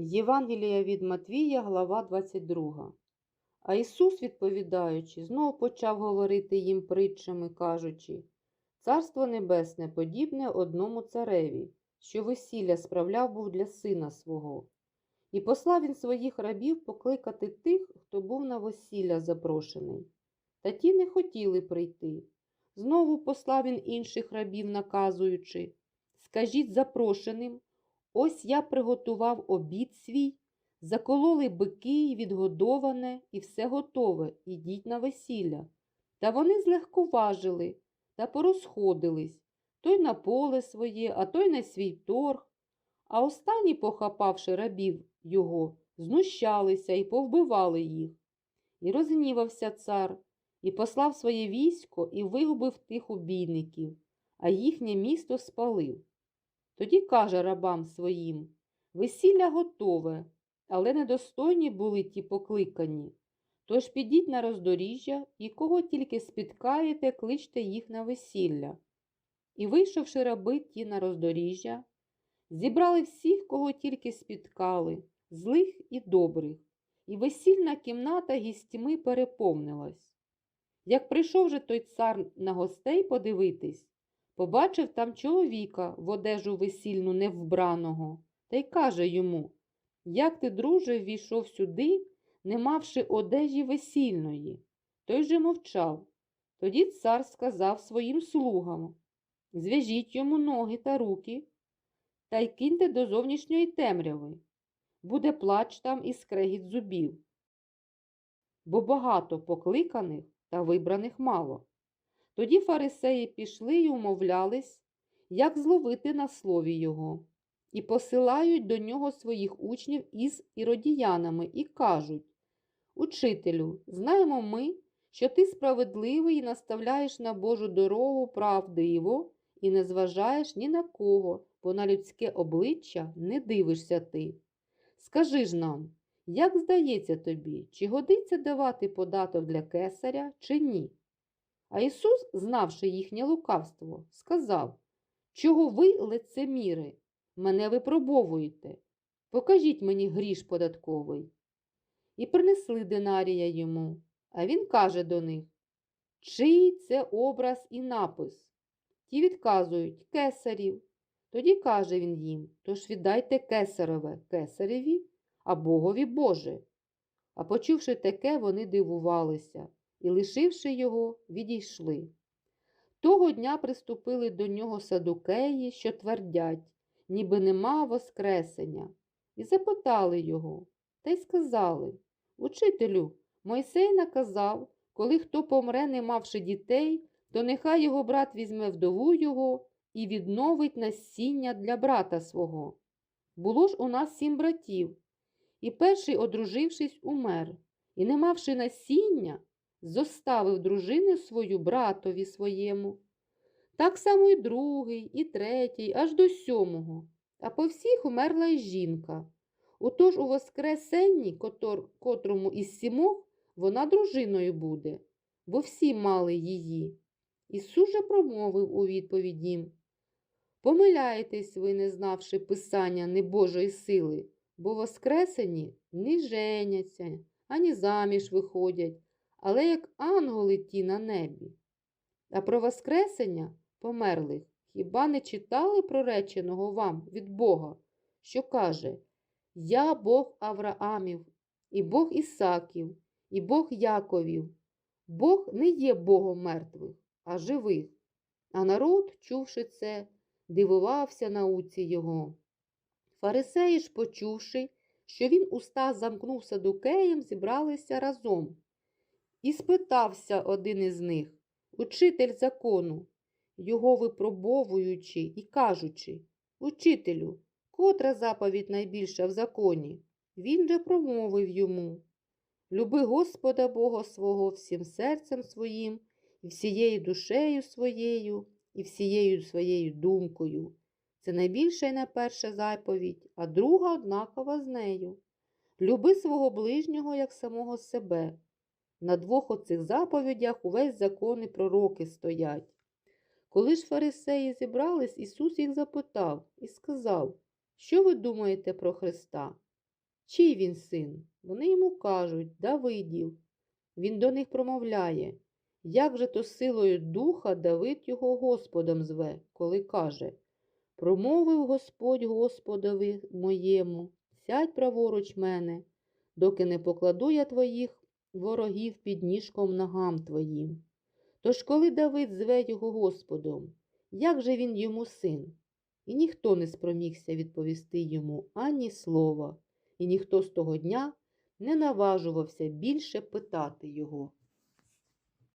Євангелія від Матвія, глава 22. А Ісус, відповідаючи, знов почав говорити їм притчами, кажучи, Царство Небесне подібне одному цареві, що весілля справляв був для сина свого. І послав він своїх рабів покликати тих, хто був на весілля запрошений. Та ті не хотіли прийти. Знову послав він інших рабів, наказуючи, Скажіть запрошеним, Ось я приготував обід свій, закололи бики й відгодоване, і все готове, ідіть на весілля. Та вони злегковажили та порозходились той на поле своє, а той на свій торг. А останні, похапавши рабів його, знущалися і повбивали їх. І розгнівався цар, і послав своє військо і вигубив тих убійників, а їхнє місто спалив. Тоді каже рабам своїм Весілля готове, але недостойні були ті покликані. Тож підіть на роздоріжжя і кого тільки спіткаєте, кличте їх на весілля. І, вийшовши раби ті на роздоріжжя, зібрали всіх, кого тільки спіткали, злих і добрих, і весільна кімната гістьми переповнилась. Як прийшов же той цар на гостей подивитись, Побачив там чоловіка в одежу весільну невбраного, та й каже йому Як ти, друже, ввійшов сюди, не мавши одежі весільної? Той же мовчав. Тоді цар сказав своїм слугам Зв'яжіть йому ноги та руки та й киньте до зовнішньої темряви. Буде плач там і скрегіт зубів. Бо багато покликаних та вибраних мало. Тоді фарисеї пішли й умовлялись, як зловити на слові його, і посилають до нього своїх учнів із іродіянами і кажуть Учителю, знаємо ми, що ти справедливий і наставляєш на Божу дорогу правдиво і не зважаєш ні на кого, бо на людське обличчя не дивишся ти. Скажи ж нам, як здається тобі, чи годиться давати податок для кесаря, чи ні? А Ісус, знавши їхнє лукавство, сказав Чого ви, лицеміри, мене випробовуєте? Покажіть мені гріш податковий. І принесли динарія йому, а він каже до них Чий це образ і напис? Ті відказують кесарів. Тоді каже він їм Тож віддайте кесареве кесареві, а Богові Боже. А почувши таке, вони дивувалися і, лишивши його, відійшли. Того дня приступили до нього садукеї, що твердять, ніби нема Воскресення, і запитали його, та й сказали Учителю, Мойсей наказав, коли хто помре, не мавши дітей, то нехай його брат візьме вдову його і відновить насіння для брата свого. Було ж у нас сім братів, і перший, одружившись, умер, і, не мавши насіння, зоставив дружину свою братові своєму. Так само і другий, і третій, аж до сьомого, а по всіх умерла й жінка. Отож у Воскресенні, котор, котрому із сімох, вона дружиною буде, бо всі мали її. Ісус же промовив у відповідь їм Помиляєтесь ви, не знавши Писання небожої сили, бо воскресені не женяться, ані заміж виходять, але як ангели ті на небі. А про Воскресення померлих хіба не читали прореченого вам від Бога, що каже Я Бог Авраамів, і Бог Ісаків, і Бог Яковів. Бог не є Богом мертвих, а живих. А народ, чувши це, дивувався науці його. Фарисеї ж, почувши, що він уста замкнув садукеєм, зібралися разом. І спитався один із них, учитель закону, його випробовуючи і кажучи Учителю, котра заповідь найбільша в законі? Він же промовив йому Люби Господа Бога свого всім серцем своїм, і всією душею своєю, і всією своєю думкою. Це найбільша і найперша заповідь, а друга однакова з нею. Люби свого ближнього як самого себе. На двох оцих заповідях увесь закон і пророки стоять. Коли ж фарисеї зібрались, Ісус їх запитав і сказав, що ви думаєте про Христа? Чий він син? Вони йому кажуть Давидів. Він до них промовляє, як же то силою духа Давид його Господом зве, коли каже Промовив Господь Господові моєму, сядь праворуч мене, доки не покладу я твоїх ворогів під ніжком ногам твоїм. Тож коли Давид зве його Господом, як же він йому син? І ніхто не спромігся відповісти йому ані слова, і ніхто з того дня не наважувався більше питати його.